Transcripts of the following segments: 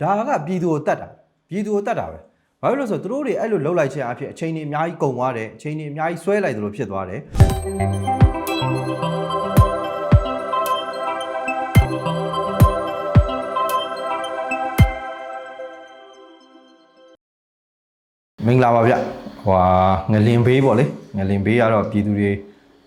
ဒါကပြည်သူကိုတတ်တာပြည်သူကိုတတ်တာပဲဘာဖြစ်လို့လဲဆိုတော့သူတို့တွေအဲ့လိုလှုပ်လိုက်ခြင်းအဖြစ်အချိန်ကြီးအများကြီးကုန်သွားတယ်အချိန်ကြီးအများကြီးဆွဲလိုက်သလိုဖြစ်သွားတယ်မင်္ဂလာပါဗျဟွာငလင်ဘေးပေါ့လေငလင်ဘေးကတော့ပြည်သူတွေ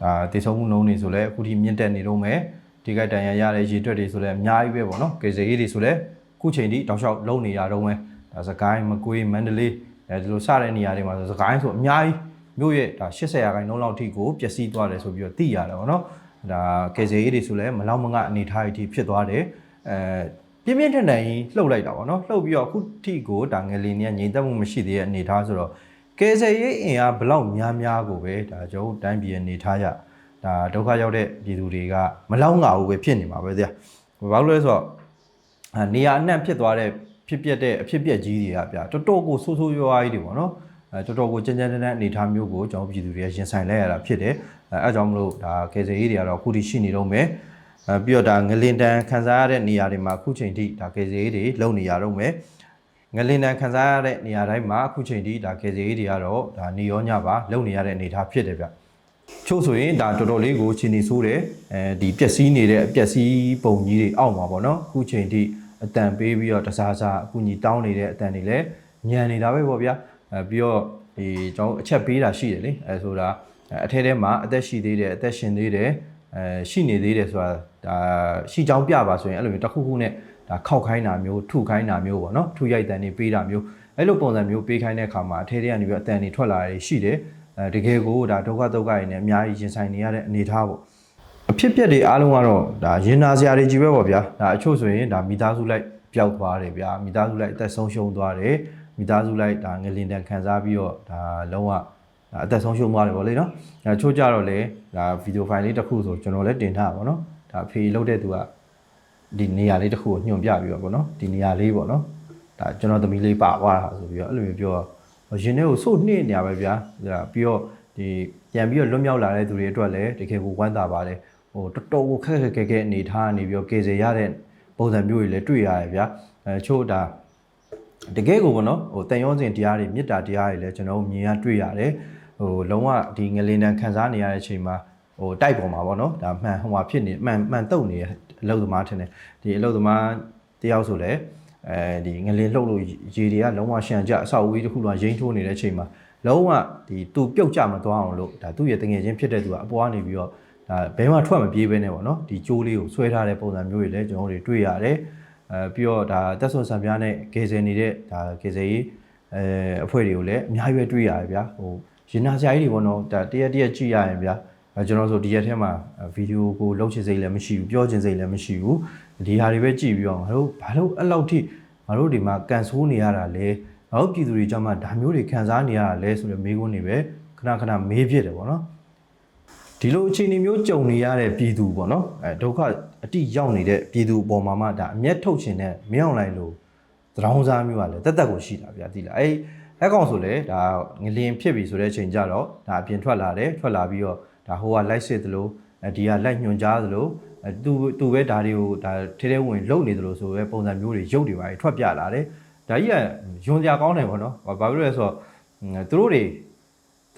အာတေဆုံးမှုနှုံးနေဆိုလဲအခုထိမြင့်တက်နေတော့မယ်ဒီကတန်ရရတဲ့ရေတွက်တွေဆိုလဲအများကြီးပဲပေါ့နော်ကေဇေးတွေဆိုလဲ ခုချိန်ထိတောက်လျှောက်လုံနေတာတော့ပဲဒါစကိုင်းမကွေးမန္တလေးအဲဒီလိုစတဲ့နေရာတွေမှာဆိုစကိုင်းဆိုအများကြီးမြို့ရဲ့ဒါ80ရာခိုင်နှုန်းလောက်ထိကိုပျက်စီးသွားတယ်ဆိုပြီးတော့သိရတယ်ဗောနော်ဒါကေဇေအေးတွေဆိုလည်းမလောက်မငအနေထားအထိဖြစ်သွားတယ်အဲပြင်းပြင်းထန်ထန်ကြီးလှုပ်လိုက်တာဗောနော်လှုပ်ပြီးတော့အခုထိကိုဒါငလီနေငြိမ်သက်မှုမရှိသေးတဲ့အနေထားဆိုတော့ကေဇေအေးအင်အားဘလောက်များများကိုပဲဒါကျွန်တော်တိုင်းပြည်အနေထားရဒါဒုက္ခရောက်တဲ့ပြည်သူတွေကမလောက်ငါဘူးပဲဖြစ်နေမှာပဲဗျာဘာလို့လဲဆိုတော့ နေရာအနှံ့ဖြစ်သွားတဲ့ဖြစ်ပျက်တဲ့အဖြစ်ပျက်ကြီးတွေကဗျာတော်တော်ကိုဆိုးဆိုးရွားရွားကြီးတွေပေါ့နော်အဲတော်တော်ကိုကြမ်းကြမ်းတမ်းတမ်းအနေထားမျိုးကိုကျွန်တော်ပြည်သူတွေကရင်ဆိုင်လိုက်ရတာဖြစ်တယ်အဲအဲကြောင့်မလို့ဒါကယ်ဆယ်ရေးတွေကတော့အခုထိရှိနေတော့မယ်အဲပြီးတော့ဒါငလင်တန်ခံစားရတဲ့နေရာတွေမှာအခုချိန်ထိဒါကယ်ဆယ်ရေးတွေလုပ်နေရတော့မယ်ငလင်တန်ခံစားရတဲ့နေရာတိုင်းမှာအခုချိန်ထိဒါကေဇေးတွေကတော့ဒါနေရောညပါလုံနေရတဲ့အနေအထားဖြစ်တယ်ဗျချို့ဆိုရင်ဒါတော်တော်လေးကိုခြေနေဆိုးတယ်အဲဒီပျက်စီးနေတဲ့အပျက်စီးပုံကြီးတွေအောက်မှာပေါ့နော်အခုချိန်ထိ အတန်ပေးပြီးတော့တစားစားအခုညီတောင်းနေတဲ့အတန်တွေလည်းညံနေတာပဲပေါ့ဗျာအဲပြီးတော့ဒီကျွန်တော်အချက်ပေးတာရှိတယ်လေအဲဆိုတာအထဲထဲမှာအသက်ရှိသေးတယ်အသက်ရှင်သေးတယ်အဲရှိနေသေးတယ်ဆိုတာဒါရှိချောင်းပြပါဆိုရင်အဲ့လိုမျိုးတစ်ခုခုနဲ့ဒါခောက်ခိုင်းတာမျိုးထုခိုင်းတာမျိုးပေါ့နော်ထုရိုက်တန်တွေပေးတာမျိုးအဲ့လိုပုံစံမျိုးပေးခိုင်းတဲ့အခါမှာအထဲထဲကနေပြီးတော့အတန်တွေထွက်လာတာရှိတယ်အဲတကယ်ကိုဒါဒုက္ခဒုက္ခတွေနဲ့အများကြီးရင်ဆိုင်နေရတဲ့အနေအထားပေါ့ အဖြစ်ပြက်တွေအားလုံးကတော့ဒါရင်နာစရာတွေကြီးပဲပေါ့ဗျာဒါအချို့ဆိုရင်ဒါမိသားစုလိုက်ပျောက်သွားတယ်ဗျာမိသားစုလိုက်အသက်ဆုံးရှုံးသွားတယ်မိသားစုလိုက်ဒါငလင်တန်ခံစားပြီးတော့ဒါလုံးဝဒါအသက်ဆုံးရှုံးသွားတယ်ပေါ့လေနော်ဒါချို့ကြတော့လေဒါဗီဒီယိုဖိုင်လေးတစ်ခုဆိုကျွန်တော်လည်းတင်ထားပါတော့နော်ဒါဖေးလုပ်တဲ့သူကဒီနေရာလေးတစ်ခုကိုညွှန်ပြပြီးတော့ပေါ့နော်ဒီနေရာလေးပေါ့နော်ဒါကျွန်တော်သမီးလေးပါသွားတာဆိုပြီးတော့အဲ့လိုမျိုးပြောတော့ရင်ထဲကိုစို့နှိမ့်နေရပဲဗျာဒါပြီးတော့ဒီပြန်ပြီးတော့လွတ်မြောက်လာတဲ့သူတွေအတွက်လည်းတကယ်ကိုဝမ်းသာပါတယ် ဟိုတော်တော်ကိုခက်ခက်ခဲခဲအနေထားနေပြီးတော့ကေစေရတဲ့ပုံစံမျိုးတွေလည်းတွေ့ရတယ်ဗျာအဲချို့ဒါတကယ်ကိုပေါ့နော်ဟိုတန်ရုံးစဉ်တရားတွေမေတ္တာတရားတွေလည်းကျွန်တော်တို့မြင်ရတွေ့ရတယ်ဟိုလုံးဝဒီငလင်တန်ခံစားနေရတဲ့အချိန်မှာဟိုတိုက်ပေါ်မှာပေါ့နော်ဒါမှန်ဟိုမှာဖြစ်နေမှန်မှန်တုတ်နေတဲ့အလုပ်သမားထင်တယ်ဒီအလုပ်သမားတယောက်ဆိုလည်းအဲဒီငလင်လှုပ်လို့ရေတွေကလုံးဝရှန်ကြအဆောက်အဦကြီးတစ်ခုလုံးရိမ့်ထိုးနေတဲ့အချိန်မှာလုံးဝဒီသူပြုတ်ကြမသွားအောင်လို့ဒါသူ့ရဲ့တငယ်ချင်းဖြစ်တဲ့သူကအပွားနေပြီးတော့ ဒါဘဲမှာထွက်မပြေးပဲနဲ့ပေါ့နော်ဒီကြိုးလေးကိုဆွဲထားတဲ့ပုံစံမျိုးတွေလည်းကျွန်တော်တို့တွေ့ရတယ်အဲပြီးတော့ဒါတက်ဆွန်ဆံပြားနဲ့ဂေဇယ်နေတဲ့ဒါဂေဇယ်ကြီးအဲအဖွဲ့တွေကိုလည်းအများကြီးပဲတွေ့ရတယ်ဗျာဟိုရင်နာစရာကြီးတွေပေါ့နော်ဒါတရက်တရက်ကြည့်ရရင်ဗျာအဲကျွန်တော်ဆိုဒီရက်ထဲမှာဗီဒီယိုကိုလုံးချင်စိတ်လည်းမရှိဘူးပြောချင်စိတ်လည်းမရှိဘူးဒီဟာတွေပဲကြည့်ပြီးတော့ငါတို့ဘာလို့အဲ့လောက်ထိငါတို့ဒီမှာကန်ဆိုးနေရတာလဲငါတို့ပြည်သူတွေကြောင့်မှဒါမျိုးတွေခံစားနေရတာလဲဆိုတဲ့မေးခွန်းတွေပဲခဏခဏမေးဖြစ်တယ်ပေါ့နော် ဒီလိုအခြေအနေမျိုးကြုံနေရတဲ့ပြည်သူပေါ့နော်အဲဒုက္ခအတိရောက်နေတဲ့ပြည်သူအပေါ်မှာမှဒါအမျက်ထုတ်ခြင်းနဲ့မင်းအောင်လိုက်လို့သတောင်းစားမျိုးကလည်းတက်တက်ကိုရှိတာဗျာဒီလားအဲလက်ကောင်ဆိုလေဒါငလင်ဖြစ်ပြီဆိုတဲ့အချိန်ကြတော့ဒါအပြင်ထွက်လာတယ်ထွက်လာပြီးတော့ဒါဟိုကလိုက်စစ်သလိုအဲဒီကလိုက်ညွန်ကြားသလိုအဲသူသူပဲဒါတွေကိုဒါထဲထဲဝင်လုံနေသလိုဆိုပဲပုံစံမျိုးတွေရုပ်တွေပါထွက်ပြလာတယ်ဒါကြီးကယွန်စရာကောင်းတယ်ပေါ့နော်ဘာဖြစ်လို့လဲဆိုတော့သူတို့တွေ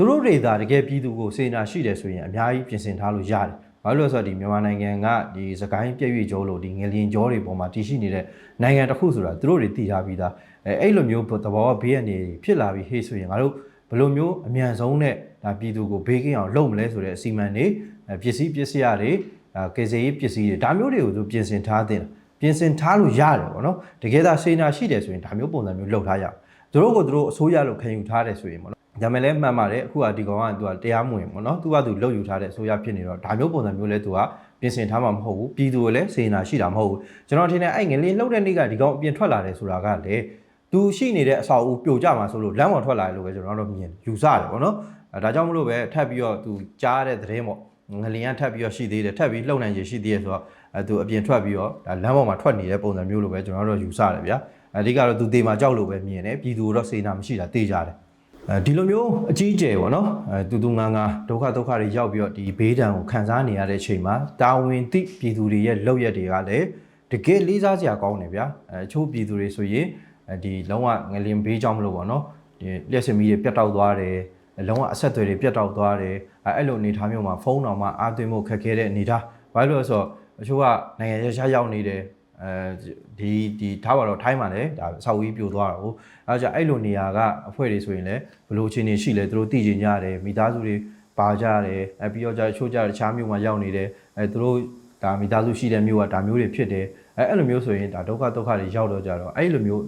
သူတို့တွေသာတကယ်ပြည်သူကိုစေနာရှိတယ်ဆိုရင်အများကြီးပြင်ဆင်ထားလို့ရတယ်။ဘာလို့လဲဆိုတော့ဒီမြန်မာနိုင်ငံကဒီစကိုင်းပြည့်ရွေကျော်လို့ဒီငလျင်ကျော်တွေပေါ်မှာတည်ရှိနေတဲ့နိုင်ငံတစ်ခုဆိုတာသူတို့တွေတည်ထားပြီးသားအဲအဲ့လိုမျိုးသဘောဘေးကနေဖြစ်လာပြီးဟေးဆိုရင်ငါတို့ဘယ်လိုမျိုးအမြန်ဆုံးနဲ့ဒါပြည်သူကိုဘေးကင်းအောင်လုပ်မလဲဆိုတဲ့အစီအမံတွေအဲပစ္စည်းပစ္စည်းတွေအဲကေစေးပစ္စည်းတွေဒါမျိုးတွေကိုသူပြင်ဆင်ထားတဲ့ပြင်ဆင်ထားလို့ရတယ်ပေါ့နော်တကယ်သာစေနာရှိတယ်ဆိုရင်ဒါမျိုးပုံစံမျိုးလုပ်ထားရအောင်သူတို့ကိုသူတို့အစိုးရလို့ခံယူထားတယ်ဆိုရင်ပေါ့နော် ဒါမဲ့လည်းမှန်ပါတယ်အခုကဒီကောင်ကသူကတရားမဝင်ပေါ့နော်သူကသူလုံယူထားတဲ့အစိုးရဖြစ်နေတော့ဒါမျိုးပုံစံမျိုးလဲသူကပြင်ဆင်ထားမှာမဟုတ်ဘူးပြည်သူကလည်းစေနာရှိတာမဟုတ်ဘူးကျွန်တော်ထင်တယ်အဲ့ငလင်းလှုပ်တဲ့နေ့ကဒီကောင်အပြင်ထွက်လာတယ်ဆိုတာကလေသူရှိနေတဲ့အဆောက်အဦပြိုကျမှာဆိုလို့လမ်းပေါ်ထွက်လာတယ်လို့ပဲကျွန်တော်တို့မြင်ယူဆတယ်ပေါ့နော်အဲဒါကြောင့်မလို့ပဲထပ်ပြီးတော့သူကြားတဲ့သတင်းပေါ့ငလင်းကထပ်ပြီးတော့ရှိသေးတယ်ထပ်ပြီးလှုပ်နိုင်ရရှိသေးတယ်ဆိုတော့အဲသူအပြင်ထွက်ပြီးတော့ဒါလမ်းပေါ်မှာထွက်နေတဲ့ပုံစံမျိုးလိုပဲကျွန်တော်တို့ယူဆတယ်ဗျာအဓိကတော့သူတေမာကြောက်လို့ပဲမြင်တယ်ပြည်သူတော့စေနာမရှိတာတေးကြတယ်အဲ ဒီလိုမျိုးအကြီးအကျယ်ပေါ့နော်အဲတူတူငန်းငါဒုက္ခဒုက္ခတွေရောက်ပြီးတော့ဒီဘေးဒဏ်ကိုခံစားနေရတဲ့အချိန်မှာတာဝန်သိပြည်သူတွေရဲ့လောက်ရက်တွေကလည်းတကယ်လေးစားစရာကောင်းတယ်ဗျာအဲအချို့ပြည်သူတွေဆိုရင်အဲဒီလုံးဝငလင်ဘေးကြောင့်မလို့ပေါ့နော်ဒီလျှက်စင်မီတွေပြတ်တောက်သွားတယ်လုံးဝအဆက်အသွယ်တွေပြတ်တောက်သွားတယ်အဲအဲ့လိုအနေအထားမျိုးမှာဖုန်းတော်မှာအားသွင်းဖို့ခက်ခဲတဲ့အနေအထားဘာလို့လဲဆိုတော့အချို့ကနိုင်ငံရရှားရောက်နေတယ် အဲဒီဒီထားပါတော့ထိုင်းမှာလည်းဒါအဆောက်အဦပြိုသွားတာဟုတ်အဲဒါကြောင့်အဲ့လိုနေရာကအဖွဲ့တွေဆိုရင်လည်းဘယ်လိုအခြေအနေရှိလဲသူတို့သိကျင်ကြတယ်မိသားစုတွေပါကြတယ်အဲပြီးတော့ကြအချို့ကြတခြားမြို့မှာရောက်နေတယ်အဲသူတို့ဒါမိသားစုရှိတဲ့မြို့ကဒါမျိုးတွေဖြစ်တယ်အဲအဲ့လိုမျိုးဆိုရင်ဒါဒုက္ခဒုက္ခတွေရောက်တော့ကြတော့အဲ့လိုမျိုး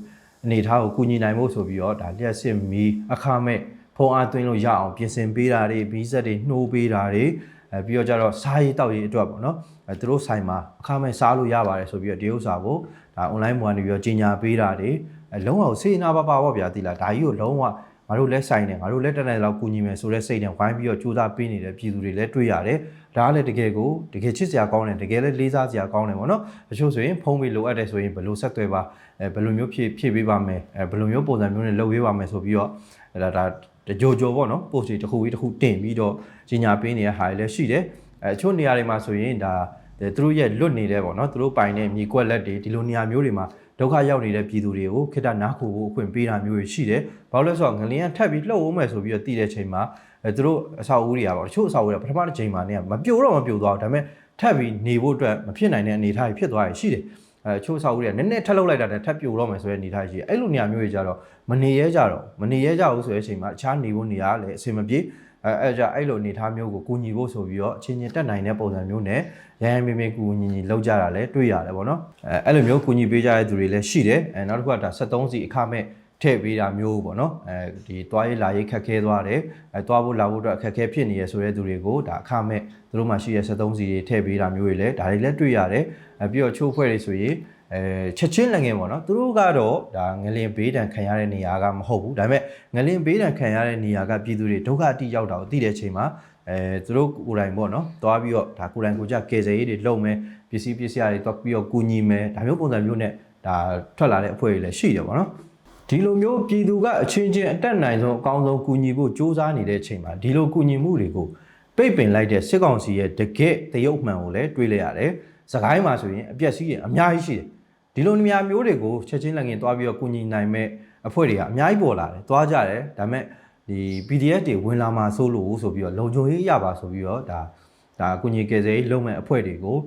အနေထားကိုကူညီနိုင်ဖို့ဆိုပြီးတော့ဒါလျှက်စစ်မီအခမဲ့ဖုံအားသွင်းလို့ရအောင်ပြင်ဆင်ပေးတာတွေဘီးဆက်တွေနှိုးပေးတာတွေ အဲပြီးတော့ကြတော့စားရေးတောက်ရေးအတွက်ပေါ့နော်အဲသူတို့ဆိုင်မှာအခမဲ့စားလို့ရပါတယ်ဆိုပြီးတော့ဒီဥစ္စာကိုဒါ online ပေါ်ကနေပြီးတော့ကြီးညာပေးတာတွေအဲလုံးဝစေနာပါပါပေါ့ဗျာတိလားဒါကြီးကိုလုံးဝငါတို့လက်ဆိုင်နေငါတို့လက်တက်နေလောက်ကူညီမယ်ဆိုတဲ့စိတ်နဲ့ဝိုင်းပြီးတော့ကြိုးစားပေးနေတဲ့ပြည်သူတွေလည်းတွေ့ရတယ်ဒါကလည်းတကယ်ကိုတကယ်ချစ်စရာကောင်းတယ်တကယ်လည်းလေးစားစရာကောင်းတယ်ပေါ့နော်တချို့ဆိုရင်ဖုံးပြီးလိုအပ်တယ်ဆိုရင်ဘယ်လိုဆက်သွယ်ပါအဲဘယ်လိုမျိုးဖြည့်ဖြည့်ပေးပါမယ်အဲဘယ်လိုမျိုးပုံစံမျိုးနဲ့လုပ်ပေးပါမယ်ဆိုပြီးတော့ဒါဒါ တကြိုကြိုပေါ့နော် post တွေတစ်ခုပြီးတစ်ခုတင်ပြီးတော့ကြီးညာပေးနေတဲ့ဟာတွေလည်းရှိတယ်အဲအချို့နေရာတွေမှာဆိုရင်ဒါသူတို့ရဲ့လွတ်နေတဲ့ပေါ့နော်သူတို့ပိုင်တဲ့မြေကွက်လက်တွေဒီလိုနေရာမျိုးတွေမှာဒုက္ခရောက်နေတဲ့ပြည်သူတွေကိုခိတ္တနားခိုဖို့အခွင့်ပေးတာမျိုးတွေရှိတယ်။ဘာလို့လဲဆိုတော့ငလျင်ကထပ်ပြီးလှုပ်အောင်မယ်ဆိုပြီးတော့တည်တဲ့ချိန်မှာအဲသူတို့အဆောက်အဦတွေကပေါ့တချို့အဆောက်အဦတွေကပထမတစ်ချိန်မှာနေမပြိုတော့မပြိုသွားဘူးဒါပေမဲ့ထပ်ပြီးနေဖို့အတွက်မဖြစ်နိုင်တဲ့အနေအထားကြီးဖြစ်သွားရရှိတယ်။ အဲချို့အဆောက်အဦတွေကနည်းနည်းထပ်လှုပ်လိုက်တာနဲ့ထပ်ပြိုတော့မယ်ဆိုတဲ့အနေအထားရှိတယ်။အဲ့လိုနေရာမျိုးတွေကြတော့မနေရဲကြတော့မနေရဲကြဘူးဆိုတဲ့အချိန်မှာအခြားနေဖို့နေရာလည်းအဆင်မပြေအဲအဲ့ကြအဲ့လိုအနေအထားမျိုးကိုကူညီဖို့ဆိုပြီးတော့အချင်းချင်းတက်နိုင်တဲ့ပုံစံမျိုးနဲ့ရဟန်းမင်းမင်းကူညီညီလောက်ကြတာလည်းတွေ့ရတယ်ပေါ့နော်အဲအဲ့လိုမျိုးကူညီပေးကြတဲ့သူတွေလည်းရှိတယ်အဲနောက်တစ်ခုကဒါ73စီအခမဲ့ ထည့်ပေးတာမျိုးပေါ့နော်အဲဒီသွားရေးလာရေးခက်ခဲသွားတယ်အဲသွားဖို့လာဖို့အတွက်အခက်ခဲဖြစ်နေရဆိုတဲ့သူတွေကိုဒါအခမဲ့သူတို့မှရှိရ73စီတွေထည့်ပေးတာမျိုးတွေလည်းဒါတွေလည်းတွေ့ရတယ်အဲပြီးတော့ချိုးဖွဲ့တွေဆိုရင်အဲချက်ချင်းလည်းငယ်ပေါ့နော်သူတို့ကတော့ဒါငလင်ဘေးဒဏ်ခံရတဲ့နေရာကမဟုတ်ဘူးဒါပေမဲ့ငလင်ဘေးဒဏ်ခံရတဲ့နေရာကပြည်သူတွေဒုက္ခအတိရောက်တာကိုသိတဲ့အချိန်မှာအဲသူတို့ကိုယ်တိုင်ပေါ့နော်သွားပြီးတော့ဒါကိုယ်တိုင်ကိုကြကယ်ဆယ်ရေးတွေလုပ်မယ်ပစ္စည်းပစ္စည်းတွေသွားပြီးတော့ကူညီမယ်ဒါမျိုးပုံစံမျိုးနဲ့ဒါထွက်လာတဲ့အဖွဲ့တွေလည်းရှိတယ်ပေါ့နော် ဒီလိုမျိုးပြည်သူကအချင်းချင်းအတက်နိုင်ဆုံးအကောင်းဆုံးကူညီဖို့စ조사နေတဲ့အချိန်မှာဒီလိုကူညီမှုတွေကိုပိတ်ပင်လိုက်တဲ့စစ်ကောင်စီရဲ့တကယ့်တရုပ်မှန်ကိုလည်းတွေးလိုက်ရတယ်။စကိုင်းမှာဆိုရင်အပြက်စီးတွေအများကြီးရှိတယ်။ဒီလိုနေရာမျိုးတွေကိုချက်ချင်းလက်ငင်သွားပြီးတော့ကူညီနိုင်မဲ့အဖွဲ့တွေကအများကြီးပေါ်လာတယ်။သွားကြတယ်ဒါပေမဲ့ဒီ PDF တွေဝင်လာမှာစိုးလို့ဆိုပြီးတော့လုံခြုံရေးရပါဆိုပြီးတော့ဒါဒါကုညီကယ်ဆယ်ရေးလုပ်မဲ့အဖွဲ့တွေကို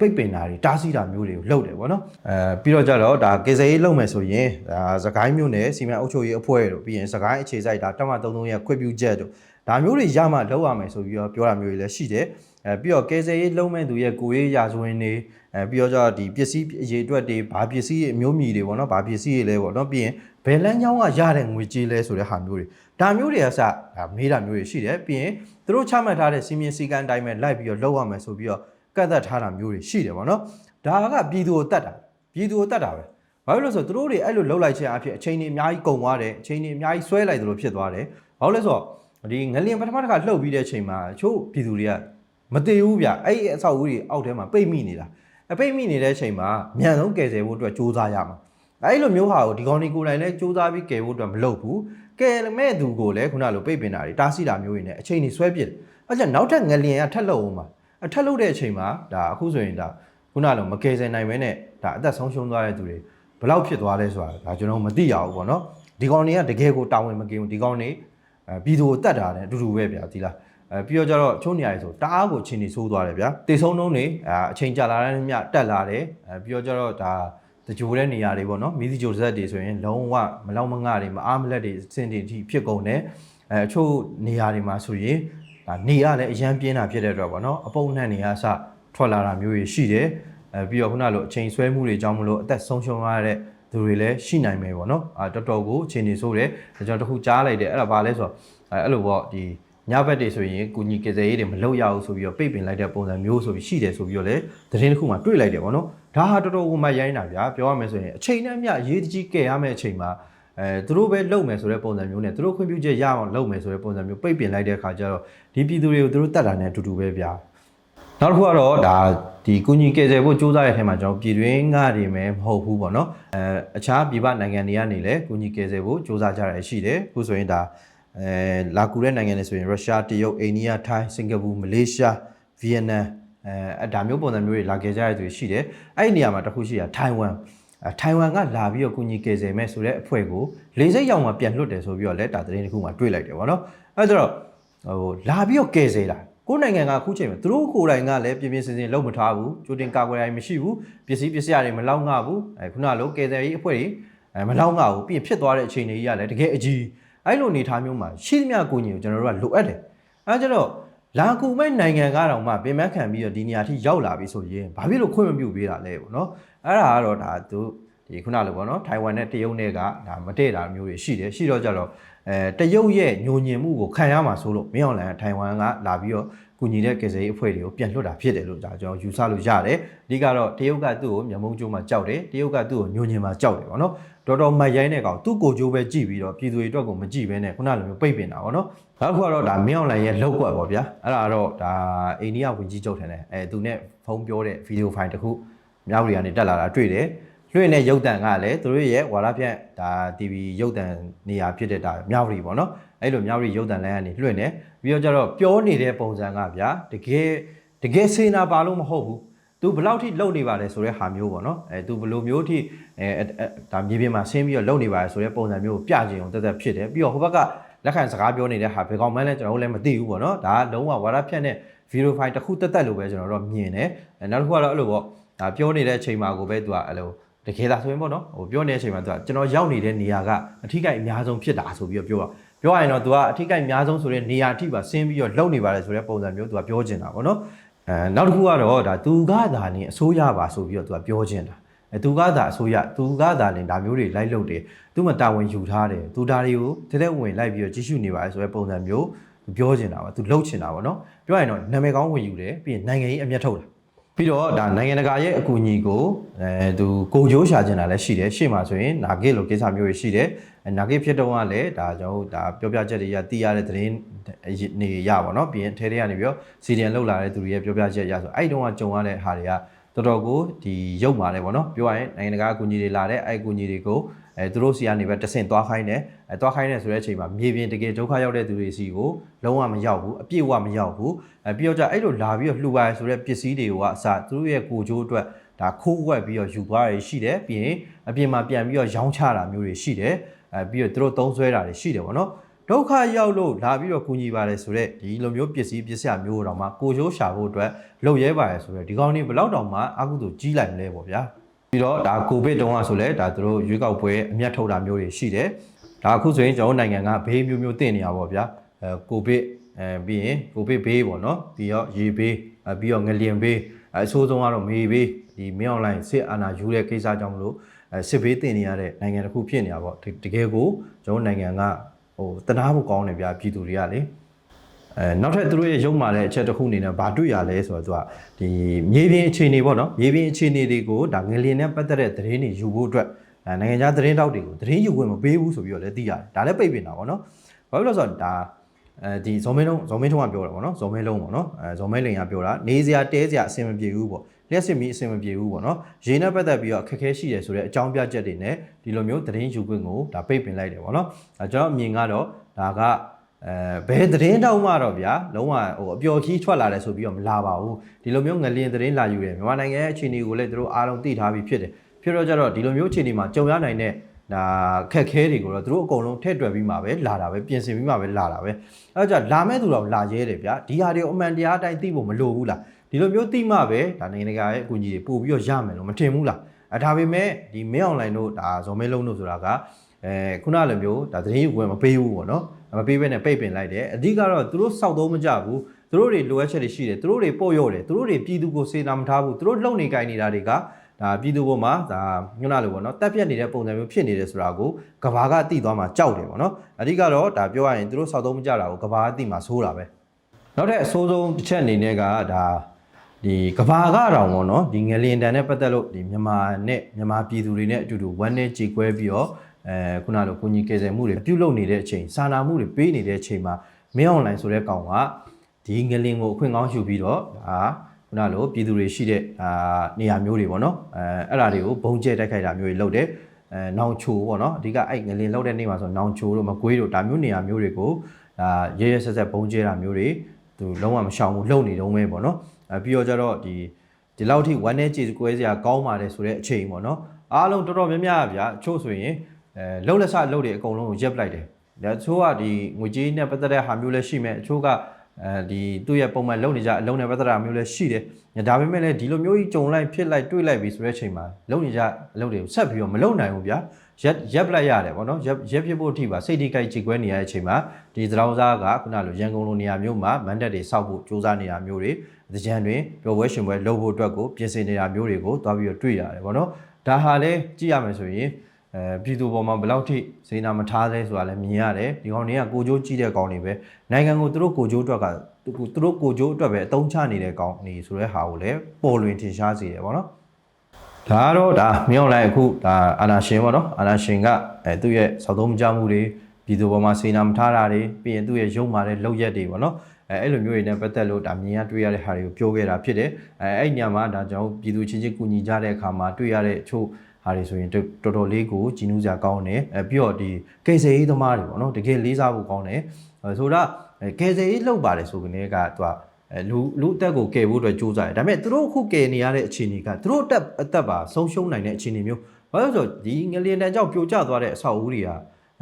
ပိတ်ပင်တာတွေတားဆီးတာမျိုးတွေကိုလုပ်တယ်ဗောနော်အဲပြီးတော့ကြတော့ဒါကေဇေးလုပ်မယ်ဆိုရင်ဒါသခိုင်းမျိုးနဲ့စီမံအုပ်ချုပ်ရေးအဖွဲ့တို့ပြီးရင်သခိုင်းအခြေစိုက်ဒါတက်မ33ရဲ့ခွင့်ပြုချက်တို့ဒါမျိုးတွေရမှလုပ်ရမယ်ဆိုပြီးတော့ပြောတာမျိုးတွေလည်းရှိတယ်အဲပြီးတော့ကေဇေးလုံးမဲ့သူရဲ့ကိုရေးရာဇဝင်တွေအဲပြီးတော့ကြတော့ဒီပစ္စည်းအရေးအတွက်တွေဘာပစ္စည်းအမျိုးမြည်တွေဗောနော်ဘာပစ္စည်းတွေလဲဗောနော်ပြီးရင်ဘယ်လန်းချောင်းကရတဲ့ငွေကြေးလဲဆိုတဲ့ဟာမျိုးတွေဒါမျိုးတွေကစဒါမေးတာမျိုးတွေရှိတယ်ပြီးရင်သူတို့ချမှတ်ထားတဲ့စီမင်းစည်းကမ်းအတိုင်းပဲလိုက်ပြီးတော့လုပ်ရမယ်ဆိုပြီးတော့ ကတ်သက်ထားတာမျိုးတွေရှိတယ်ဗောနော်ဒါကပြည်သူကိုတတ်တာပြည်သူကိုတတ်တာပဲဘာလို့လဲဆိုတော့သူတို့တွေအဲ့လိုလှုပ်လိုက်ခြင်းအဖြစ်အချိန်တွေအများကြီးကုန်သွားတယ်အချိန်တွေအများကြီးဆွဲလိုက်သလိုဖြစ်သွားတယ်ဘာလို့လဲဆိုတော့ဒီငလျင်ပထမတစ်ခါလှုပ်ပြီးတဲ့အချိန်မှာချို့ပြည်သူတွေကမတည်ဘူးဗျအဲ့အဆောက်အဦတွေအောက်ထဲမှာပိတ်မိနေတာအပိတ်မိနေတဲ့အချိန်မှာမြန်ဆုံးကယ်ဆယ်ဖို့အတွက်စူးစမ်းရမှာအဲ့လိုမျိုးဟာကိုဒီကောင်တွေကိုယ်တိုင်လည်းစူးစမ်းပြီးကယ်ဖို့အတွက်မလုပ်ဘူးကယ်မဲ့သူကိုလည်းခုနလိုပိတ်ပင်တာတွေတားဆီးတာမျိုးတွေနဲ့အချိန်ကြီးဆွဲပစ်တယ်အဲ့ကျနောက်ထပ်ငလျင်ကထက်လို့အောင်ပါ အထက်လို့တဲ့အချိန်မှာဒါအခုဆိုရင်ဒါခုနလိုမကယ်ဆယ်နိုင်မဲနဲ့ဒါအသက်ဆုံးရှုံးသွားတဲ့သူတွေဘယ်လောက်ဖြစ်သွားလဲဆိုတာဒါကျွန်တော်မသိရဘူးပေါ့နော်ဒီကောင်တွေကတကယ်ကိုတာဝန်မကင်းဘူးဒီကောင်တွေအဲပြည်သူကိုတတ်တာနဲ့အတူတူပဲဗျာဒီလားအဲပြီးတော့ကျတော့ချုံနေရည်ဆိုတအားကိုအချိန်ကြီးဆိုးသွားတယ်ဗျာတေဆုံးနှုံးနေအအချိန်ကြာလာတဲ့မြတက်လာတယ်အဲပြီးတော့ကျတော့ဒါတကြိုတဲ့နေရာတွေပေါ့နော်မိသီကြိုဇက်တွေဆိုရင်လုံးဝမလောက်မငတွေမအားမလက်တွေစင်တင်ထိဖြစ်ကုန်တယ်အဲအချို့နေရာတွေမှာဆိုရင် ဒါနေရလည်းအရန်ပြင်းတာဖြစ်တဲ့အတွက်ပေါ့နော်အပုံနှံ့နေရစထွက်လာတာမျိုးတွေရှိတယ်အဲပြီးတော့ခုနလိုအချိန်ဆွဲမှုတွေကြောင့်မလို့အသက်ဆုံးရှုံးရတဲ့သူတွေလည်းရှိနိုင်မယ်ပေါ့နော်အာတော်တော်ကိုအချိန်နေဆိုးတယ်ဒါကြောင့်တခုကြားလိုက်တယ်အဲ့ဒါဘာလဲဆိုတော့အဲအဲ့လိုပေါ့ဒီညဘက်တွေဆိုရင်ကုညီကစားရေးတွေမလုပ်ရဘူးဆိုပြီးတော့ပိတ်ပင်လိုက်တဲ့ပုံစံမျိုးဆိုပြီးရှိတယ်ဆိုပြီးတော့လည်းသတင်းတစ်ခုမှတွေ့လိုက်တယ်ပေါ့နော်ဒါဟာတော်တော်ကိုမှရိုင်းတာဗျာပြောရမယ်ဆိုရင်အချိန်နဲ့အမျှရေးတကြီးကဲရမယ့်အချိန်မှာ အဲသူတို့ပဲလုပ်မယ်ဆိုတဲ့ပုံစံမျိုးနဲ့သူတို့ခွင့်ပြုချက်ရအောင်လုပ်မယ်ဆိုတဲ့ပုံစံမျိုးပိတ်ပင်လိုက်တဲ့အခါကျတော့ဒီပြည်သူတွေကိုသူတို့တတ်တာနဲ့အတူတူပဲဗျာနောက်တစ်ခုကတော့ဒါဒီကုညီကယ်ဆယ်ဖို့စူးစမ်းတဲ့အထက်မှာကျွန်တော်ပြည်တွင်းကတွေပဲမဟုတ်ဘူးပေါ့နော်အဲအခြားပြည်ပနိုင်ငံတွေကနေလည်းကုညီကယ်ဆယ်ဖို့စူးစမ်းကြရရှိတယ်အခုဆိုရင်ဒါအဲလာကူတဲ့နိုင်ငံတွေဆိုရင်ရုရှားတရုတ်အိန္ဒိယထိုင်းစင်ကာပူမလေးရှားဗီယက်နမ်အဲဒါမျိုးပုံစံမျိုးတွေလာခဲ့ကြရတဲ့သူတွေရှိတယ်အဲ့ဒီနေရာမှာတစ်ခုရှိတာထိုင်ဝမ်အဲ ထိုင်ဝမ်ကလာပြီးတော့ကုညီကယ်ဆယ်မဲ့ဆိုတဲ့အဖွဲ့ကိုလေစိတ်ရောက်မှပြန်လွတ်တယ်ဆိုပြီးတော့လည်းဒါသတင်းတစ်ခုမှတွေ့လိုက်တယ်ဗောနော်အဲ့ဒါတော့ဟိုလာပြီးတော့ကယ်ဆယ်တာကိုယ်နိုင်ငံကအခုချိန်မှာသူတို့ကိုယ်တိုင်ကလည်းပြင်းပြင်းစင်စင်လုံးမထားဘူးကြိုတင်ကာကွယ်ရည်မရှိဘူးပစ္စည်းပစ္စည်းတွေမလောက်ငှဘူးအဲခုနကလိုကယ်ဆယ်ရေးအဖွဲ့တွေအဲမလောက်ငှဘူးပြီးရင်ဖြစ်သွားတဲ့အခြေအနေကြီးကလည်းတကယ်အကြီးအဲ့လိုအနေထားမျိုးမှာရှိသမျှကိုညီကိုကျွန်တော်တို့ကလိုအပ်တယ်အဲကြတော့ လာကူမဲ့နိုင်ငံကတော့မှပြင်ပခံပြီးတော့ဒီနေရာထိရောက်လာပြီဆိုရင်ဘာဖြစ်လို့ခွင့်မပြုပေးတာလဲပေါ့နော်အဲ့ဒါကတော့ဒါသူဒီခုနလိုပေါ့နော်ထိုင်ဝမ်နဲ့တရုတ်နဲ့ကဒါမတည့်တာမျိုးတွေရှိတယ်ရှိတော့ကြတော့အဲတရုတ်ရဲ့ညိုညင်မှုကိုခံရမှာဆိုလို့မင်းအောင်လှိုင်ကထိုင်ဝမ်ကလာပြီးတော့ ကူညီတဲ့ကယ်ဆယ်ရေးအဖွဲ့တွေကိုပြန်လွှတ်တာဖြစ်တယ်လို့ဒါကျွန်တော်ယူဆလို့ရတယ်အဓိကတော့တရုတ်ကသူ့ကိုမျက်မုံးကျိုးမှာကြောက်တယ်တရုတ်ကသူ့ကိုညိုညင်မှာကြောက်တယ်ပေါ့နော်တော်တော်မရိုင်းတဲ့ကောင်သူ့ကိုကျိုးပဲကြည့်ပြီးတော့ပြည်သူတွေအတွက်ကိုမကြည့်ဘဲနဲ့ခုနလိုမျိုးပိတ်ပင်တာပေါ့နော်နောက်တစ်ခုကတော့ဒါမင်းအောင်လှိုင်ရဲ့လောက်ကွက်ပေါ့ဗျာအဲ့ဒါတော့ဒါအိန္ဒိယဝင်ကြီးချုပ်ထင်တယ်အဲသူနဲ့ဖုန်းပြောတဲ့ဗီဒီယိုဖိုင်တစ်ခုမြောက်ရီကနေတက်လာတာတွေ့တယ်လွှင့်တဲ့ရုပ်တံကလည်းသူတို့ရဲ့ဝါရဖြန့်ဒါ TV ရုပ်တံနေရာဖြစ်တဲ့ဒါမြောက်ရီပေါ့နော် အဲ့လိုမြောက်ရီရုပ်တံလမ်းကနေလွှင့်တယ်ပြီးတော့ကျတော့ပြောနေတဲ့ပုံစံကဗျာတကယ်တကယ်စေနာပါလို့မဟုတ်ဘူး तू ဘယ်လောက်ထိလုံနေပါလဲဆိုတဲ့ဟာမျိုးပေါ့နော်အဲ तू ဘယ်လိုမျိုးထိအဲဒါမြေပြင်မှာဆင်းပြီးတော့လုံနေပါလဲဆိုတဲ့ပုံစံမျိုးကိုပြချင်အောင်တက်တက်ဖြစ်တယ်ပြီးတော့ဟိုဘက်ကလက်ခံစကားပြောနေတဲ့ဟာဘယ်ကောင်မှန်းလဲကျွန်တော်တို့လည်းမသိဘူးပေါ့နော်ဒါကလုံးဝဝါရဖြတ်တဲ့ video file တစ်ခုတက်တက်လို့ပဲကျွန်တော်တို့မြင်တယ်အဲနောက်တစ်ခုကတော့အဲ့လိုပေါ့ဒါပြောနေတဲ့အချိန်မှာကိုပဲ तू ကအဲ့လိုတကယ်လားဆိုရင်ပေါ့နော်ဟိုပြောနေတဲ့အချိန်မှာ तू ကကျွန်တော်ရောက်နေတဲ့နေရာကအထီးကိုက်အများဆုံးဖြစ်တာဆိုပြီးတော့ပြောတာ ပြောရရင်တော့ तू ကအထီးကိုက်အများဆုံးဆိုတဲ့နေရာအထိပါဆင်းပြီးတော့လုံနေပါလေဆိုတဲ့ပုံစံမျိုး तू ကပြောချင်တာပေါ့နော်အဲနောက်တစ်ခုကတော့ဒါသူကသာနေအစိုးရပါဆိုပြီးတော့ तू ကပြောချင်တာအဲသူကသာအစိုးရသူကသာနေဒါမျိုးတွေလိုက်လုပ်တယ်သူမှတာဝန်ယူထားတယ်သူဒါတွေကိုတတဲ့ဝင်လိုက်ပြီးတော့ကြီးစုနေပါလေဆိုတဲ့ပုံစံမျိုးသူပြောချင်တာပါသူလှုပ်ချင်တာပါနော်ပြောရရင်တော့နာမည်ကောင်းဝင်ယူတယ်ပြီးရင်နိုင်ငံရေးအမျက်ထုတ်တာ ပြီးတော့ဒါနိုင်ငံတကာရဲ့အကူအညီကိုအဲသူကိုကြိုးရှာချင်တာလည်းရှိတယ်ရှေ့မှာဆိုရင်နာဂစ်လိုကိစ္စမျိုးတွေရှိတယ်အဲနာဂစ်ဖြစ်တော့ကလည်းဒါကျွန်တော်တို့ဒါပြောပြချက်တွေကသိရတဲ့သတင်းနေရပါတော့ပြီးရင်အထဲထဲကနေပြီးတော့စီဒီအန်လောက်လာတဲ့သူတွေရဲ့ပြောပြချက်ရဆိုအဲ့တုန်းကကြုံရတဲ့ဟာတွေကတော်တော်ကိုဒီရုပ်မာတယ်ပေါ့နော်ပြောရရင်နိုင်ငံတကာအကူအညီတွေလာတဲ့အဲ့အကူအညီတွေကို အဲသူတို့စီကနေပဲတဆင့်သွားခိုင်းတယ်အဲသွားခိုင်းတယ်ဆိုတဲ့အချိန်မှာမြေပြင်တကယ်ဒုက္ခရောက်တဲ့သူတွေစီကိုလုံးဝမရောက်ဘူးအပြည့်အဝမရောက်ဘူးအဲပြီးတော့ကြအဲ့လိုလာပြီးတော့လှူပါရဆိုတဲ့ပစ္စည်းတွေကအစသူတို့ရဲ့ကိုကြိုးအတွက်ဒါခိုးဝက်ပြီးတော့ယူသွားရရှိတယ်ပြီးရင်အပြင်မှာပြန်ပြီးတော့ရောင်းချတာမျိုးတွေရှိတယ်အဲပြီးတော့သူတို့သုံးဆွဲတာတွေရှိတယ်ပေါ့နော်ဒုက္ခရောက်လို့လာပြီးတော့ကူညီပါတယ်ဆိုတော့ဒီလိုမျိုးပစ္စည်းပစ္စယမျိုးတော့မှကိုချိုးရှာဖို့အတွက်လုပ်ရဲပါတယ်ဆိုတော့ဒီကောင်းนี้ဘယ်တော့တောင်မှအကုသို့ကြီးလိုက်မလဲပေါ့ဗျာ ပြီးတော့ဒါကိုဗစ်တုန်းကဆိုလဲဒါသူတို့ရွေးကောက်ပွဲအမျက်ထုတ်တာမျိုးတွေရှိတယ်။ဒါအခုဆိုရင်ကျွန်တော်တို့နိုင်ငံကဘေးမျိုးမျိုးတင့်နေရပါဗျာ။အဲကိုဗစ်အဲပြီးရင်ကိုဗစ်ဘေးပေါ့နော်။ပြီးတော့ရေဘေးအဲပြီးတော့ငလျင်ဘေးအဲအဆိုးဆုံးကတော့မေဘေးဒီမင်းအွန်လိုင်းစစ်အာဏာယူတဲ့ကိစ္စကြောင့်မလို့အဲစစ်ဘေးတင့်နေရတဲ့နိုင်ငံတစ်ခုဖြစ်နေတာပေါ့တကယ်ကိုကျွန်တော်နိုင်ငံကဟိုတနာဖို့ကောင်းတယ်ဗျာပြည်သူတွေကလေ။ အဲနောက်ထပ်သူတို့ရဲ့ရုံမာတဲ့အချက်တစ်ခုအနေနဲ့ဗာတွေ့ရလဲဆိုတော့သူကဒီမြေပြင်အခြေအနေပေါ့နော်မြေပြင်အခြေအနေတွေကိုဒါငလျင်နဲ့ပတ်သက်တဲ့သတင်းတွေယူဖို့အတွက်အဲနိုင်ငံခြားသတင်းတောက်တွေကိုသတင်းယူခွင့်မပေးဘူးဆိုပြီးတော့လည်းသိရတယ်ဒါလည်းပိတ်ပင်တာပေါ့နော်ဘာဖြစ်လို့လဲဆိုတော့ဒါအဲဒီဇော်မင်းလုံးဇော်မင်းထုံးကပြောတာပေါ့နော်ဇော်မင်းလုံးပေါ့နော်အဲဇော်မင်းလိန်ကပြောတာနေစရာတဲစရာအဆင်မပြေဘူးပေါ့လျှက်စစ်မီအဆင်မပြေဘူးပေါ့နော်ရေနဲ့ပတ်သက်ပြီးတော့အခက်အခဲရှိတယ်ဆိုတဲ့အကြောင်းပြချက်တွေနဲ့ဒီလိုမျိုးသတင်းယူခွင့်ကိုဒါပိတ်ပင်လိုက်တယ်ပေါ့နော်အဲကျွန်တော်အမြင်ကတော့ဒါက အဲဘယ်သတင်းတောက်မှတော့ဗျာလုံးဝဟိုအပျော်ခီးထွက်လာတယ်ဆိုပြီးတော့မလာပါဘူးဒီလိုမျိုးငလျင်သတင်းလာယူတယ်မြန်မာနိုင်ငံရဲ့အခြေအနေကိုလည်းတို့အားလုံးသိထားပြီးဖြစ်တယ်ဖြစ်တော့ကြတော့ဒီလိုမျိုးအခြေအနေမှာကြုံရနိုင်တဲ့ဒါခက်ခဲတွေကိုတော့တို့အကုန်လုံးထည့်တွက်ပြီးမှပဲလာတာပဲပြင်ဆင်ပြီးမှပဲလာတာပဲအဲကြလာမဲ့သူတော့လာရဲတယ်ဗျာဒီဟာတွေကိုအမှန်တရားအတိုင်းသိဖို့မလိုဘူးလားဒီလိုမျိုးသိမှပဲဒါနိုင်ငံတကာရဲ့အကူအညီတွေပို့ပြီးတော့ရမယ်လို့မထင်ဘူးလားအဲဒါပေမဲ့ဒီမင်းအွန်လိုင်းတို့ဒါဇော်မဲလုံးတို့ဆိုတာကအဲခုနလိုမျိုးဒါသတင်းယူခွင့်မပေးဘူးပေါ့နော် မပေးဘဲနဲ့ပိတ်ပင်လိုက်တယ်အဓိကတော့သူတို့စောက်သုံးမကြဘူးသူတို့တွေလိုအပ်ချက်တွေရှိတယ်သူတို့တွေပို့ရော့တယ်သူတို့တွေပြည်သူကိုစေနာမထားဘူးသူတို့လုံနေကြနေတာတွေကဒါပြည်သူပေါ်မှာဒါညွှန်းလာလို့ပေါ့နော်တက်ပြက်နေတဲ့ပုံစံမျိုးဖြစ်နေတယ်ဆိုတာကိုကဘာကတိသွားမှာကြောက်တယ်ပေါ့နော်အဓိကတော့ဒါပြောရရင်သူတို့စောက်သုံးမကြတာကိုကဘာကတိမှာဆိုးတာပဲနောက်ထပ်အဆိုးဆုံးတစ်ချက်အနေနဲ့ကဒါဒီကဘာကတောင်ပေါ့နော်ဒီငလင်တန်နဲ့ပတ်သက်လို့ဒီမြန်မာနဲ့မြန်မာပြည်သူတွေနဲ့အတူတူဝမ်းနဲ့ကြေကွဲပြီးတော့ အဲခုနလိုကိုကြီးကယ်ဆယ်မှုတွေပြုလုပ်နေတဲ့အချိန်စာနာမှုတွေပေးနေတဲ့အချိန်မှာမင်းအွန်လိုင်းဆိုတဲ့ကောင်ကဒီငလင်ကိုအခွင့်ကောင်းယူပြီးတော့ဒါခုနလိုပြည်သူတွေရှိတဲ့အာနေရာမျိုးတွေပေါ့နော်အဲအဲ့ဒါတွေကိုဘုံကျဲတိုက်ခိုက်တာမျိုးတွေလုပ်တယ်အဲနောင်ချိုပေါ့နော်အဓိကအဲ့ငလင်လောက်တဲ့နေ့မှာဆိုနောင်ချိုတို့မကွေးတို့ဒါမျိုးနေရာမျိုးတွေကိုဒါရဲရဲဆက်ဆက်ဘုံကျဲတာမျိုးတွေသူလုံးဝမရှောင်ဘူးလုံနေတော့မဲပေါ့နော်အဲပြီးတော့ကျတော့ဒီဒီလောက်ထိဝမ်းနေကြေကွဲစရာကောင်းပါတယ်ဆိုတဲ့အချိန်ပေါ့နော်အားလုံးတော်တော်များများဗျာအချို့ဆိုရင် အဲလှုပ်လက်ဆလှုပ်တွေအကုန်လုံးကိုရက်ပလိုက်တယ်ဒါအချို့ကဒီငွေကြေးနဲ့ပတ်သက်တဲ့ဟာမျိုးလည်းရှိမယ်အချို့ကအဲဒီသူ့ရဲ့ပုံမှန်လုပ်နေကြအလုံးနဲ့ပတ်သက်တာမျိုးလည်းရှိတယ်ဒါပေမဲ့လည်းဒီလိုမျိုးကြီးကြုံလိုက်ဖြစ်လိုက်တွေ့လိုက်ပြီဆိုတဲ့အချိန်မှာလုပ်နေကြအလုပ်တွေကိုဆက်ပြီးတော့မလုပ်နိုင်ဘူးဗျာရက်ရက်ပလိုက်ရတယ်ပေါ့နော်ရက်ရက်ဖြစ်ဖို့အထိပါစိတ်ထိကြိုက်ကြည်ကွဲနေရတဲ့အချိန်မှာဒီသရောင်းစားကခုနလိုရန်ကုန်လိုနေရာမျိုးမှာမန်တက်တွေစောက်ဖို့စူးစမ်းနေတာမျိုးတွေတကြံတွင်ပျော်ပွဲရှင်ပွဲလုပ်ဖို့အတွက်ကိုပြင်ဆင်နေတာမျိုးတွေကိုတွားပြီးတော့တွေ့ရတယ်ပေါ့နော်ဒါဟာလည်းကြည့်ရမယ်ဆိုရင် အဲပြည်သူပေါ်မှာဘယ်လောက်ထိစေနာမထားလဲဆိုတာလည်းမြင်ရတယ်ဒီကောင်တွေကကိုကြိုးကြည့်တဲ့ကောင်တွေပဲနိုင်ငံကိုသူတို့ကိုကြိုးအတွက်ကသူတို့ကိုကြိုးအတွက်ပဲအတုံးချနေတဲ့ကောင်နေဆိုတဲ့ဟာကိုလည်းပေါ်လွင်ထင်ရှားစေတယ်ပေါ့နော်ဒါကတော့ဒါမြောက်လိုက်အခုဒါအာနာရှင်ပေါ့နော်အာနာရှင်ကအဲသူ့ရဲ့စောက်သုံးကြမှုတွေပြည်သူပေါ်မှာစေနာမထားတာတွေပြီးရင်သူ့ရဲ့ရုံမာတဲ့လောက်ရက်တွေပေါ့နော်အဲအဲ့လိုမျိုးတွေနဲ့ပတ်သက်လို့ဒါမြင်ရတွေ့ရတဲ့ဟာတွေကိုပြောခဲ့တာဖြစ်တယ်အဲအဲ့ညမှာဒါကျွန်တော်ပြည်သူချင်းချင်းကူညီကြတဲ့အခါမှာတွေ့ရတဲ့အချို့ ဟာတွေဆိုရင်တော်တော်လေးကိုကြည်နူးစရာကောင်းတယ်အဲပြီးတော့ဒီကေဆေးသမားတွေပေါ့နော်တကယ်လေးစားဖို့ကောင်းတယ်ဆိုတော့ကေဆေးလောက်ပါတယ်ဆိုကနေကသူကအဲလူလူအသက်ကိုကယ်ဖို့အတွက်ကြိုးစားတယ်ဒါပေမဲ့သူတို့အခုကယ်နေရတဲ့အခြေအနေကသူတို့အသက်အသက်ပါဆုံးရှုံးနိုင်တဲ့အခြေအနေမျိုးဘာလို့လဲဆိုတော့ဒီငလျင်တန်းကြောင့်ပြိုကျသွားတဲ့အဆောက်အဦတွေက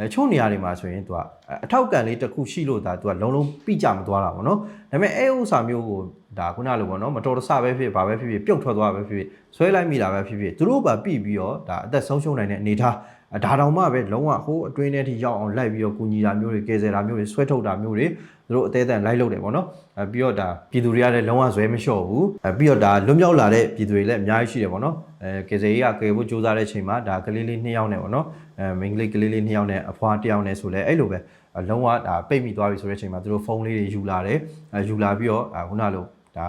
အဲချုံနေရာတွေမှာဆိုရင်သူကအထောက်ကန်လေးတစ်ခုရှိလို့ဒါသူကလုံးလုံးပြကြမသွားတာပေါ့နော်ဒါပေမဲ့အဲဥစ္စာမျိုးကိုဒါခုနလိုပေါ့နော်မတော်တဆပဲဖြစ်ဘာပဲဖြစ်ဖြစ်ပြုတ်ထွက်သွားပဲဖြစ်ဖြစ်ဆွဲလိုက်မိတာပဲဖြစ်ဖြစ်သူတို့ပါပြီပြီးတော့ဒါအသက်ဆုံးရှုံးနိုင်တဲ့အနေအထားအဲဒါတောင်မှပဲလုံးဝဟိုးအတွင်းထဲထိရောက်အောင်လိုက်ပြီးတော့ကူညီတာမျိုးတွေကယ်ဆယ်တာမျိုးတွေဆွဲထုတ်တာမျိုးတွေ သူတို့အသေးအံလိုက်လုပ်တယ်ပေါ့နော်အဲပြီးတော့ဒါပြည်သူတွေကလည်းလုံးဝဇွဲမလျှော့ဘူးအဲပြီးတော့ဒါလွတ်မြောက်လာတဲ့ပြည်သူတွေလည်းအများကြီးရှိတယ်ပေါ့နော်အဲကယ်ဆယ်ရေးကကယ်ဖို့ကြိုးစားတဲ့အချိန်မှာဒါကလေးလေးနှစ်ယောက်နဲ့ပေါ့နော်အဲမိန်းကလေးကလေးလေးနှစ်ယောက်နဲ့အဖွားတစ်ယောက်နဲ့ဆိုလဲအဲ့လိုပဲအဲလုံးဝဒါပိတ်မိသွားပြီဆိုတဲ့အချိန်မှာသူတို့ဖုန်းလေးတွေယူလာတယ်အဲယူလာပြီးတော့အဲခုနလိုဒါ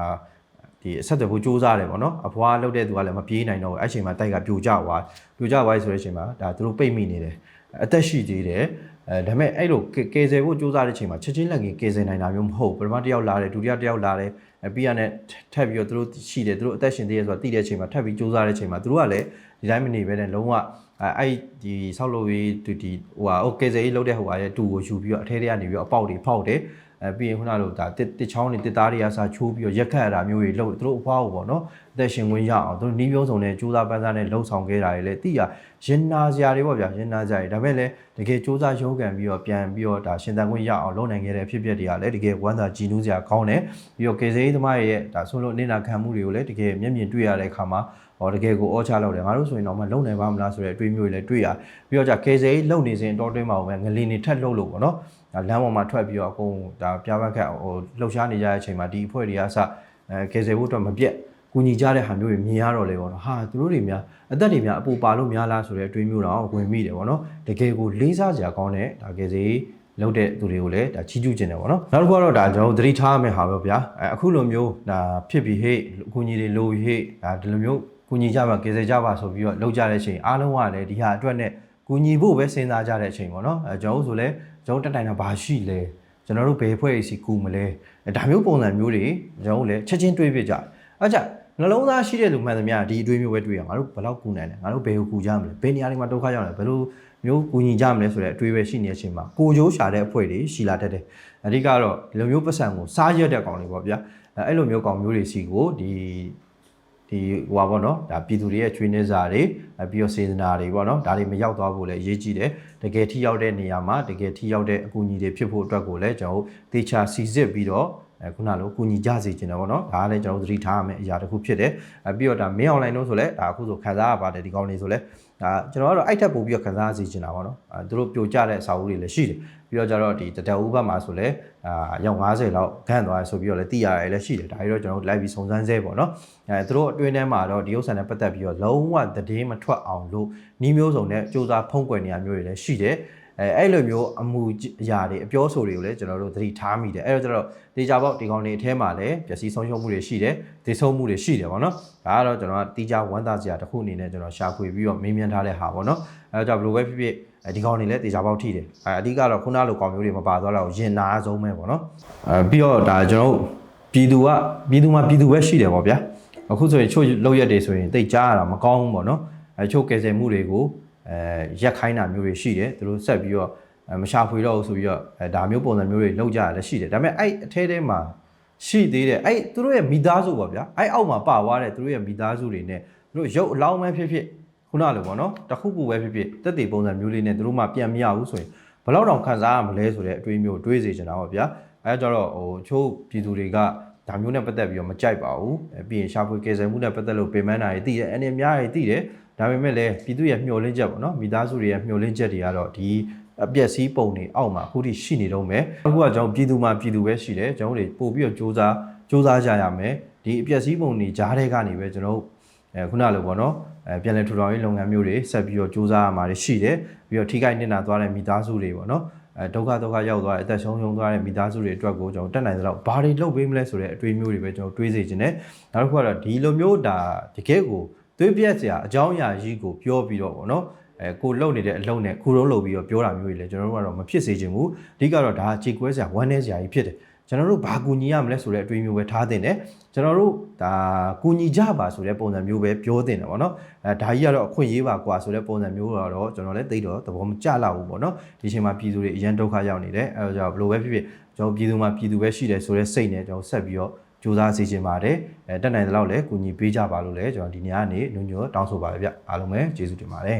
ဒီအဆက်အသွယ်ဖို့စူးစမ်းတယ်ပေါ့နော်အဖွားလှုပ်တဲ့သူကလည်းမပြေးနိုင်တော့ဘူးအဲ့ချိန်မှာတိုက်ကပြိုကျသွားပြိုကျသွားပြီဆိုတဲ့အချိန်မှာဒါသူတို့ပိတ်မိနေတယ်အသက်ရှိသေးတယ် အဲဒါပေမဲ့အဲ့လိုကယ်ဆယ်ဖို့စူးစမ်းတဲ့အချိန်မှာချက်ချင်းလက်ငင်းကယ်ဆယ်နိုင်တာမျိုးမဟုတ်ပထမတစ်ယောက်လာတယ်ဒုတိယတစ်ယောက်လာတယ်အပြီးရနဲ့ထပ်ပြီးတော့သူတို့ရှိတယ်သူတို့အသက်ရှင်သေးတယ်ဆိုတာသိတဲ့အချိန်မှာထပ်ပြီးစူးစမ်းတဲ့အချိန်မှာသူတို့ကလည်းဒီတိုင်းမနေပဲနဲ့လုံးဝအဲအဲ့ဒီဆောက်လုပ်ရေးဒီဒီဟိုဟာဟိုကယ်ဆယ်ရေးလုပ်တဲ့ဟိုဟာရဲ့တူကိုယူပြီးတော့အထဲထဲကနေပြီးတော့အပေါက်တွေဖောက်တယ် အဲပြီးရင်ခုနလိုဒါတစ်တစ်ချောင်းတွေတစ်သားတွေကစာချိုးပြီးတော့ရက်ခတ်ရတာမျိုးတွေလုပ်သူတို့အဖွားကိုပေါ့နော်အသက်ရှင်ဝင်ရအောင်သူတို့နီးပြုံးစုံနဲ့စူးစမ်းပန်းစားနဲ့လှုပ်ဆောင်ခဲ့တာတွေလည်းသိရရင်နာစရာတွေပေါ့ဗျာရင်နာစရာတွေဒါပေမဲ့လည်းတကယ်စူးစမ်းရုံးကန်ပြီးတော့ပြန်ပြီးတော့ဒါရှင်သန်ခွင့်ရအောင်လုပ်နိုင်ခဲ့တဲ့ဖြစ်ပျက်တွေကလည်းတကယ်ဝမ်းသာကြည်နူးစရာကောင်းတယ်ပြီးတော့ကေစေးသမားရဲ့ဒါဆုံးလို့နေတာခံမှုတွေကိုလည်းတကယ်မျက်မြင်တွေ့ရတဲ့အခါမှာ ဟောတကယ်ကိုအောချလောက်တယ်ငါတို့ဆိုရင်တော့မလုံနိုင်ပါမလားဆိုတဲ့အတွေးမျိုးတွေလည်းတွေ့ရပြီးတော့じゃကေစေးလုံနေစဉ်တောတွင်းမှာပဲငလင်းနေထက်လှုပ်လို့ပေါ့နော်ဒါလမ်းပေါ်မှာထွက်ပြီးတော့အကုန်ဒါပြားဘက်ခတ်ဟိုလှုပ်ရှားနေကြတဲ့အချိန်မှာဒီအဖွဲ့တွေကစအဲကေစေးဖို့အတွက်မပြက်ကူညီကြတဲ့ဟာမျိုးတွေမြင်ရတော့လေပေါ့နော်ဟာသူတို့တွေများအသက်တွေများအပူပါလို့များလားဆိုတဲ့အတွေးမျိုးတော့ဝင်မိတယ်ပေါ့နော်တကယ်ကိုလေးစားစရာကောင်းတဲ့ဒါကေစေးလောက်တဲ့သူတွေကိုလည်းဒါချီးကျူးခြင်းတယ်ပေါ့နော်နောက်တစ်ခုကတော့ဒါကျွန်တော်တို့သတိထားရမယ့်ဟာပဲဗျာအဲအခုလိုမျိုးဒါဖြစ်ပြီးဟေ့အကူညီတွေလိုပြီးဟေ့ဒါဒီလိုမျိုး ကူညီကြပါကေစေကြပါဆိုပြီးတော့လောက်ကြတဲ့အချိန်အားလုံးကလည်းဒီဟာအတွက်နဲ့ကူညီဖို့ပဲစဉ်းစားကြတဲ့အချိန်ပေါ့နော်အဲကျွန်တော်တို့ဆိုလည်းကျွန်တော်တက်တိုင်တာဘာရှိလဲကျွန်တော်တို့ဘယ်ဖွဲ့အစီကူမလဲအဲဒါမျိုးပုံစံမျိုးတွေကျွန်တော်တို့လည်းချက်ချင်းတွေးပြကြတယ်အဲကြနှလုံးသားရှိတဲ့လူမှန်သမျှဒီအတွေးမျိုးပဲတွေးရငါတို့ဘယ်လောက်ကူနိုင်လဲငါတို့ဘယ်ကိုကူကြမလဲဘယ်နေရာတွေမှာဒုက္ခရောက်လဲဘယ်လိုမျိုးကူညီကြမလဲဆိုတဲ့အတွေးပဲရှိနေတဲ့အချိန်မှာကိုကြိုးရှာတဲ့အဖွဲ့တွေရှိလာတတ်တယ်အဓိကတော့ဒီလိုမျိုးပတ်စံကိုစားရက်တဲ့ကောင်တွေပေါ့ဗျာအဲအဲ့လိုမျိုးကောင်မျိုးတွေစီကိုဒီ ဒီဟိုပါပေါ့နော်ဒါပြည်သူတွေရဲ့ချွေးနှင်းစာတွေအဲပြီးတော့စေတနာတွေပေါ့နော်ဒါတွေမရောက်သွားဖို့လည်းအရေးကြီးတယ်တကယ်ထိရောက်တဲ့နေရာမှာတကယ်ထိရောက်တဲ့အကူအညီတွေဖြစ်ဖို့အတွက်ကိုလည်းကျွန်တော်တို့တေချာစီစစ်ပြီးတော့အဲခုနလိုကူညီကြစေချင်တယ်ပေါ့နော်ဒါကလည်းကျွန်တော်တို့သတိထားရမယ့်အရာတစ်ခုဖြစ်တယ်အဲပြီးတော့ဒါမင်းအွန်လိုင်းလို့ဆိုလဲဒါအခုဆိုခံစားရပါတယ်ဒီကောင်းလေးဆိုလဲ ဒါကျွန်တော်ကတော့အဲ့ထက်ပိုပြီးတော့ခံစားစေချင်တာပေါ့နော်အဲသူတို့ပြိုကျတဲ့အစာအုပ်တွေလည်းရှိတယ်ပြီးတော့ကျတော့ဒီတတအူဘတ်မှာဆိုလဲအာရောက်90လောက်ခန့်သွားရဆိုပြီးတော့လည်းသိရတယ်လည်းရှိတယ်ဒါကြီးတော့ကျွန်တော်တို့ live ပြီးစုံစမ်းဆဲပေါ့နော်အဲသူတို့အတွင်းထဲမှာတော့ဒီဥစ္စာနဲ့ပတ်သက်ပြီးတော့လုံးဝသတင်းမထွက်အောင်လို့နှီးမျိုးစုံနဲ့စူးစမ်းဖုံးကွယ်နေရမျိုးတွေလည်းရှိတယ် အဲအဲ့လိုမျိုးအမှုအရာတွေအပြောဆိုတွေကိုလည်းကျွန်တော်တို့သတိထားမိတယ်အဲ့တော့ကျတော့တေချာပေါက်ဒီကောင်တွေအထဲမှာလည်းပျက်စီးဆုံးရှုံးမှုတွေရှိတယ်ဒေဆုံးမှုတွေရှိတယ်ပေါ့နော်ဒါကတော့ကျွန်တော်ကတီးခြားဝမ်းသာစရာတစ်ခုအနေနဲ့ကျွန်တော်ရှာဖွေပြီးတော့မေးမြန်းထားတဲ့ဟာပေါ့နော်အဲတော့ကြောင့်ဘယ်လိုပဲဖြစ်ဖြစ်အဲဒီကောင်တွေလည်းတေချာပေါက်ထိတယ်အဲအဓိကတော့ခုနလိုကောင်မျိုးတွေမပါသွားတော့ရင်နာဆုံးပဲပေါ့နော်အဲပြီးတော့ဒါကျွန်တော်တို့ပြည်သူကပြည်သူမှာပြည်သူပဲရှိတယ်ပေါ့ဗျာအခုဆိုရင်ချို့လောက်ရက်တွေဆိုရင်တိတ်ကြားရတာမကောင်းဘူးပေါ့နော်အဲချို့ကယ်ဆယ်မှုတွေကို အဲရက်ခိုင်းတာမျိုးတွေရှိတယ်သူတို့ဆက်ပြီးတော့အဲမရှာဖွေတော့ဘူးဆိုပြီးတော့အဲဒါမျိုးပုံစံမျိုးတွေလောက်ကြရလည်းရှိတယ်ဒါပေမဲ့အဲ့အထဲထဲမှာရှိသေးတယ်အဲ့သူတို့ရဲ့မိသားစုပေါ့ဗျာအဲ့အောက်မှာပါသွားတဲ့သူတို့ရဲ့မိသားစုတွေနဲ့သူတို့ရုပ်အလောင်းပဲဖြစ်ဖြစ်ခုနလိုပေါ့နော်တစ်ခုခုပဲဖြစ်ဖြစ်တက်တည်ပုံစံမျိုးလေးနဲ့သူတို့မှပြန်မရဘူးဆိုရင်ဘယ်တော့တောင်ခံစားရမလဲဆိုတဲ့အတွေးမျိုးတွေးစေချင်တာပေါ့ဗျာအဲဒါကြတော့ဟိုချို့ပြည်သူတွေကဒါမျိုးနဲ့ပတ်သက်ပြီးတော့မကြိုက်ပါဘူးအဲပြီးရင်ရှာဖွေကယ်ဆယ်မှုနဲ့ပတ်သက်လို့ပင်ပန်းတာတွေသိတယ်အနေအများကြီးသိတယ် ဒါပေမဲ့လည်းပြည်သူရဲ့မျှော်လင့်ချက်ပေါ့နော်မိသားစုတွေရဲ့မျှော်လင့်ချက်တွေကတော့ဒီအပျက်စီးပုံတွေအောက်မှာအခုထိရှိနေတော့မယ်အခုကကျွန်တော်ပြည်သူမှာပြည်သူပဲရှိတယ်ကျွန်တော်တို့ပို့ပြီးတော့စူးစမ်းစူးစမ်းကြရမယ်ဒီအပျက်စီးပုံတွေကြားထဲကနေပဲကျွန်တော်တို့အဲခုနလိုပေါ့နော်အဲပြန်လည်ထူထောင်ရေးလုပ်ငန်းမျိုးတွေဆက်ပြီးတော့စူးစမ်းရမှာတွေရှိတယ်ပြီးတော့ထိခိုက်နစ်နာသွားတဲ့မိသားစုတွေပေါ့နော်အဲဒုက္ခဒုက္ခရောက်သွားတဲ့အသက်ဆုံးရှုံးသွားတဲ့မိသားစုတွေအတွက်ကိုကျွန်တော်တက်နိုင်သလောက်ဘာတွေလုပ်ပေးမလဲဆိုတဲ့အတွေးမျိုးတွေပဲကျွန်တော်တွေးစေချင်တယ်နောက်တစ်ခုကတော့ဒီလိုမျိုးဒါတကယ်ကို သွေးပြက်စရာအကြောင်းအရာကြီးကိုပြောပြီးတော့ပေါ့နော်အဲကိုလုံနေတဲ့အလုံနဲ့ခုလုံးလုပ်ပြီးတော့ပြောတာမျိုးတွေလည်းကျွန်တော်တို့ကတော့မဖြစ်စေချင်ဘူးအဓိကတော့ဒါကြေကွဲစရာဝမ်းနည်းစရာကြီးဖြစ်တယ်ကျွန်တော်တို့ဘာကူညီရမလဲဆိုတဲ့အတွေးမျိုးပဲထားတင်တယ်ကျွန်တော်တို့ဒါကူညီကြပါဆိုတဲ့ပုံစံမျိုးပဲပြောတင်တယ်ပေါ့နော်အဲဒါကြီးကတော့အခွင့်အရေးပါကွာဆိုတဲ့ပုံစံမျိုးတော့ကျွန်တော်လည်းသိတော့သဘောမကျလောက်ဘူးပေါ့နော်ဒီအချိန်မှာပြည်သူတွေအရင်ဒုက္ခရောက်နေတယ်အဲဒါကြောင့်ဘယ်လိုပဲဖြစ်ဖြစ်ကျွန်တော်ပြည်သူမှာပြည်သူပဲရှိတယ်ဆိုတဲ့စိတ်နဲ့ကျွန်တော်ဆက်ပြီးတော့ ကြိုးစားစေချင်ပါတယ်အဲတက်နိုင်တဲ့လောက်လည်းကူညီပေးကြပါလို့လည်းကျွန်တော်ဒီနေ့ကနေညွှန်ညွှန်တောင်းဆိုပါတယ်ဗျအားလုံးပဲကျေးဇူးတင်ပါတယ်